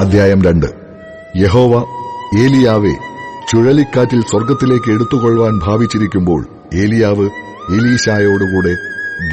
അധ്യായം രണ്ട്. യഹോവ ഏലിയാവെ ചുഴലിക്കാറ്റിൽ സ്വർഗത്തിലേക്ക് എടുത്തുകൊള്ളുവാൻ ഭാവിച്ചിരിക്കുമ്പോൾ ഏലിയാവ് എലീശായോടുകൂടെ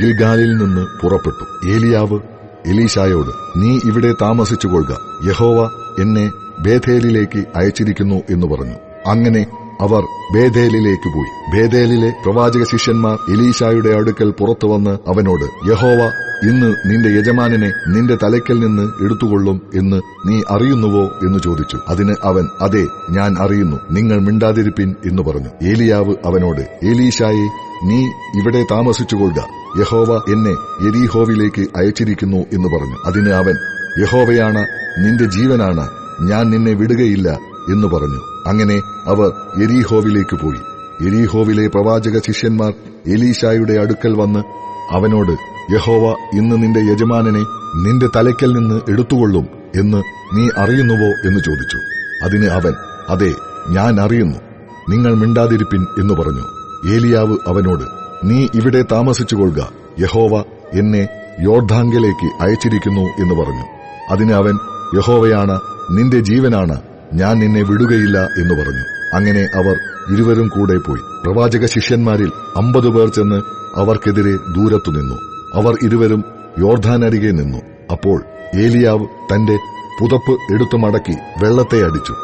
ഗിൽഗാലിൽ നിന്ന് പുറപ്പെട്ടു. ഏലിയാവ് എലീശായോട് നീ ഇവിടെ താമസിച്ചുകൊള്ളുക. യഹോവ എന്നെ ബേഥേലിലേക്ക് അയച്ചിരിക്കുന്നു എന്ന് പറഞ്ഞു. അങ്ങനെ അവർ ബേഥേലിലേക്ക് പോയി. ബേഥേലിലെ പ്രവാചക ശിഷ്യന്മാർ എലീശായുടെ അടുക്കൽ പുറത്തു വന്ന് അവനോട് യഹോവ ഇന്ന് നിന്റെ യജമാനനെ നിന്റെ തലയ്ക്കൽ നിന്ന് എടുത്തുകൊള്ളും എന്ന് നീ അറിയുന്നുവോ എന്ന് ചോദിച്ചു. അതിന് അവൻ അതെ ഞാൻ അറിയുന്നു. നിങ്ങൾ മിണ്ടാതിരിപ്പിൻ എന്ന് പറഞ്ഞു. ഏലിയാവ് അവനോട് ഏലീശായെ നീ ഇവിടെ താമസിച്ചുകൊള്ളുക. യഹോവ എന്നെ എരീഹോവിലേക്ക് അയച്ചിരിക്കുന്നു എന്ന് പറഞ്ഞു. അതിന് അവൻ യഹോവയാണ് നിന്റെ ജീവനാണ്. ഞാൻ നിന്നെ വിടുകയില്ല എന്ന് പറഞ്ഞു. അങ്ങനെ അവർ എരീഹോവിലേക്ക് പോയി. എരീഹോവിലെ പ്രവാചക ശിഷ്യന്മാർ എലീഷായുടെ അടുക്കൽ വന്ന് അവനോട് യഹോവ ഇന്ന് നിന്റെ യജമാനനെ നിന്റെ തലയ്ക്കൽ നിന്ന് എടുത്തുകൊള്ളും എന്ന് നീ അറിയുന്നുവോ എന്ന് ചോദിച്ചു. അതിന് അവൻ അതെ ഞാൻ അറിയുന്നു. നിങ്ങൾ മിണ്ടാതിരിപ്പിൻ എന്ന് പറഞ്ഞു. ഏലിയാവ് അവനോട് നീ ഇവിടെ താമസിച്ചുകൊള്ളുക യഹോവ എന്നെ യോർധാങ്കലേക്ക് അയച്ചിരിക്കുന്നു എന്ന് പറഞ്ഞു. അതിന് അവൻ യഹോവയാണ് നിന്റെ ജീവനാണ്. ഞാൻ നിന്നെ വിടുകയില്ല എന്ന് പറഞ്ഞു. അങ്ങനെ അവർ ഇരുവരും കൂടെ പോയി. പ്രവാചക ശിഷ്യന്മാരിൽ അമ്പത് പേർ ചെന്ന് അവർക്കെതിരെ ദൂരത്തു നിന്നു അവർ ഇരുവരും യോർധാനരികെ നിന്നു. അപ്പോൾ ഏലിയാവ് തന്റെ പുതപ്പ് എടുത്തു മടക്കി വെള്ളത്തെ അടിച്ചു.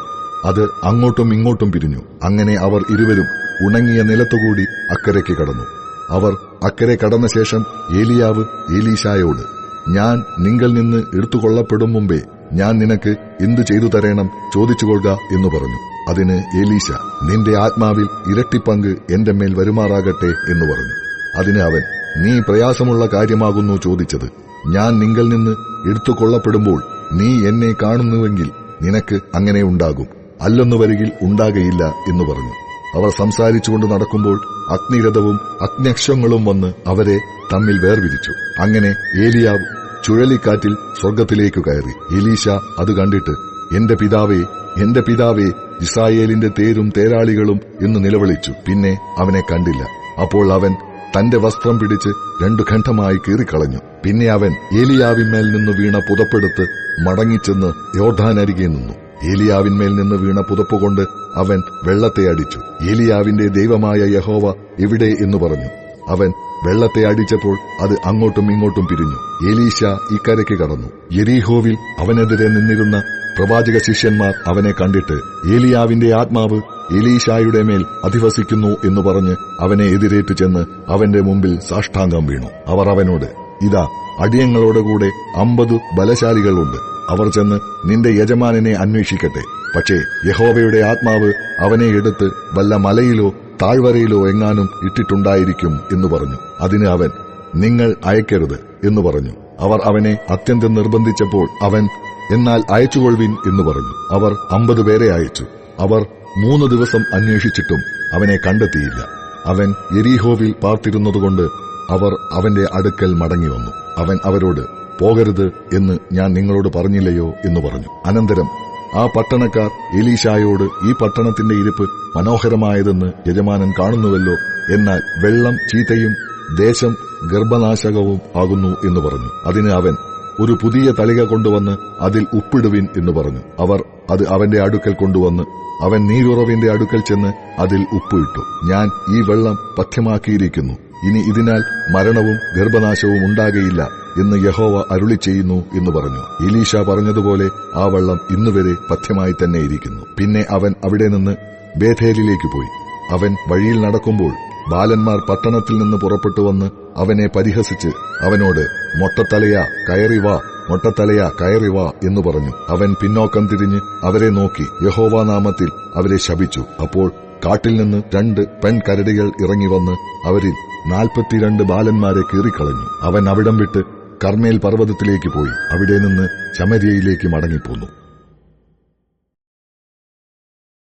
അത് അങ്ങോട്ടും ഇങ്ങോട്ടും പിരിഞ്ഞു. അങ്ങനെ അവർ ഇരുവരും ഉണങ്ങിയ നിലത്തുകൂടി അക്കരയ്ക്ക് കടന്നു. അവർ അക്കരെ കടന്ന ശേഷം ഏലിയാവ് ഏലീശായോട് ഞാൻ നിങ്ങൾ നിന്ന് എടുത്തുകൊള്ളപ്പെടും മുമ്പേ ഞാൻ നിനക്ക് എന്തു ചെയ്തു തരേണം ചോദിച്ചുകൊള്ളുക എന്ന് പറഞ്ഞു. അതിന് ഏലീശ നിന്റെ ആത്മാവിൽ ഇരട്ടിപ്പങ്ക് എന്റെ മേൽ വരുമാറാകട്ടെ എന്ന് പറഞ്ഞു. അതിന് അവൻ നീ പ്രയാസമുള്ള കാര്യമാകുന്നു ചോദിച്ചത്. ഞാൻ നിങ്കൽ നിന്ന് എടുത്തു കൊള്ളപ്പെടുമ്പോൾ നീ എന്നെ കാണുന്നുവെങ്കിൽ നിനക്ക് അങ്ങനെ ഉണ്ടാകും. അല്ലെന്നു വരികിൽ ഉണ്ടാകയില്ല എന്ന് പറഞ്ഞു. അവർ സംസാരിച്ചുകൊണ്ട് നടക്കുമ്പോൾ അഗ്നിരഥവും അഗ്നക്ഷങ്ങളും വന്ന് അവരെ തമ്മിൽ വേർപിരിച്ചു. അങ്ങനെ ഏലിയാവ് ചുഴലിക്കാറ്റിൽ സ്വർഗത്തിലേക്കു കയറി. എലീശ അത് കണ്ടിട്ട് എന്റെ പിതാവേ എന്റെ പിതാവേ ഇസ്രായേലിന്റെ തേരും തേരാളികളും എന്ന് നിലവിളിച്ചു. പിന്നെ അവനെ കണ്ടില്ല. അപ്പോൾ അവൻ തന്റെ വസ്ത്രം പിടിച്ച് രണ്ടു ഖണ്ഡമായി കീറിക്കളഞ്ഞു. പിന്നെ അവൻ ഏലിയാവിന്മേൽ നിന്ന് വീണ പുതപ്പെടുത്ത് മടങ്ങിച്ചെന്ന് യോദ്ധാനരികെ നിന്നു. ഏലിയാവിന്മേൽ നിന്ന് വീണ പുതപ്പ് കൊണ്ട് അവൻ വെള്ളത്തെ അടിച്ചു. ഏലിയാവിന്റെ ദൈവമായ യഹോവ എവിടെ എന്ന് പറഞ്ഞു. അവൻ വെള്ളത്തെ അടിച്ചപ്പോൾ അത് അങ്ങോട്ടും ഇങ്ങോട്ടും പിരിഞ്ഞു. ഏലീശ ഇക്കരയ്ക്ക് കടന്നു. യെരീഹോവിൽ അവനെതിരെ നിന്നിരുന്ന പ്രവാചക ശിഷ്യന്മാർ അവനെ കണ്ടിട്ട് ഏലിയാവിന്റെ ആത്മാവ് എലീശായുടെ മേൽ അധിവസിക്കുന്നു എന്ന് പറഞ്ഞ് അവനെ എതിരേറ്റു ചെന്ന് അവന്റെ മുമ്പിൽ സാഷ്ടാംഗം വീണു. അവർ അവനോട് ഇതാ അടിയങ്ങളോടുകൂടെ അമ്പത് ബലശാലികളുണ്ട്. അവർ ചെന്ന് നിന്റെ യജമാനെ അന്വേഷിക്കട്ടെ. പക്ഷേ യഹോവയുടെ ആത്മാവ് അവനെ എടുത്ത് വല്ല മലയിലോ താഴ്വരയിലോ എങ്ങാനും ഇട്ടിട്ടുണ്ടായിരിക്കും എന്ന് പറഞ്ഞു. അതിന് അവൻ നിങ്ങൾ അയക്കരുത് എന്ന് പറഞ്ഞു. അവർ അവനെ അത്യന്തം നിർബന്ധിച്ചപ്പോൾ അവൻ എന്നാൽ അയച്ചുകൊള്ളുവിൻ എന്ന് പറഞ്ഞു. അവർ അമ്പത് പേരെ അയച്ചു. അവർ മൂന്ന് ദിവസം അന്വേഷിച്ചിട്ടും അവനെ കണ്ടെത്തിയില്ല. അവൻ എരീഹോവിൽ പാർത്തിരുന്നതുകൊണ്ട് അവർ അവന്റെ അടുക്കൽ മടങ്ങി വന്നു. അവൻ അവരോട് പോകരുത് എന്ന് ഞാൻ നിങ്ങളോട് പറഞ്ഞില്ലയോ? എന്ന് പറഞ്ഞു. അനന്തരം ആ പട്ടണക്കാർ എലീശായോട് ഈ പട്ടണത്തിന്റെ ഇരിപ്പ് മനോഹരമായതെന്ന് യജമാനൻ കാണുന്നുവല്ലോ. എന്നാൽ വെള്ളം ചീത്തയും ദേശം ഗർഭനാശകവും ആകുന്നു എന്ന് പറഞ്ഞു. അതിന് അവൻ ഒരു പുതിയ തളിക കൊണ്ടുവന്ന് അതിൽ ഉപ്പിടുവിൻ എന്ന് പറഞ്ഞു. അവർ അത് അവന്റെ അടുക്കൽ കൊണ്ടുവന്ന് അവൻ നീരുറവിന്റെ അടുക്കൽ ചെന്ന് അതിൽ ഉപ്പിട്ടു. ഞാൻ ഈ വെള്ളം പഥ്യമാക്കിയിരിക്കുന്നു ഇനി ഇതിനാൽ മരണവും ഗർഭനാശവും ഉണ്ടാകയില്ല എന്ന് യഹോവ അരുളി ചെയ്യുന്നു എന്ന് പറഞ്ഞു. ഇലീഷ പറഞ്ഞതുപോലെ ആ വെള്ളം ഇന്നുവരെ പഥ്യമായി തന്നെ ഇരിക്കുന്നു. പിന്നെ അവൻ അവിടെ നിന്ന് ബേഥേലിലേക്ക് പോയി. അവൻ വഴിയിൽ നടക്കുമ്പോൾ ബാലന്മാർ പട്ടണത്തിൽ നിന്ന് പുറപ്പെട്ടു വന്ന് അവനെ പരിഹസിച്ച് അവനോട് മൊട്ടത്തലയാ കയറി വാ മൊട്ടത്തലയാ കയറി വാ എന്ന് പറഞ്ഞു. അവൻ പിന്നോക്കം തിരിഞ്ഞ് അവരെ നോക്കി. യഹോവ നാമത്തിൽ അവരെ ശപിച്ചു. അപ്പോൾ കാട്ടിൽ നിന്ന് രണ്ട് പെൺകരടികൾ ഇറങ്ങി വന്ന് അവരിൽ നാൽപ്പത്തിരണ്ട് ബാലന്മാരെ കീറിക്കളഞ്ഞു. അവൻ അവിടം വിട്ട് കർമ്മേൽ പർവതത്തിലേക്ക് പോയി. അവിടെ നിന്ന് ശമരിയയിലേക്ക് മടങ്ങിപ്പോന്നു.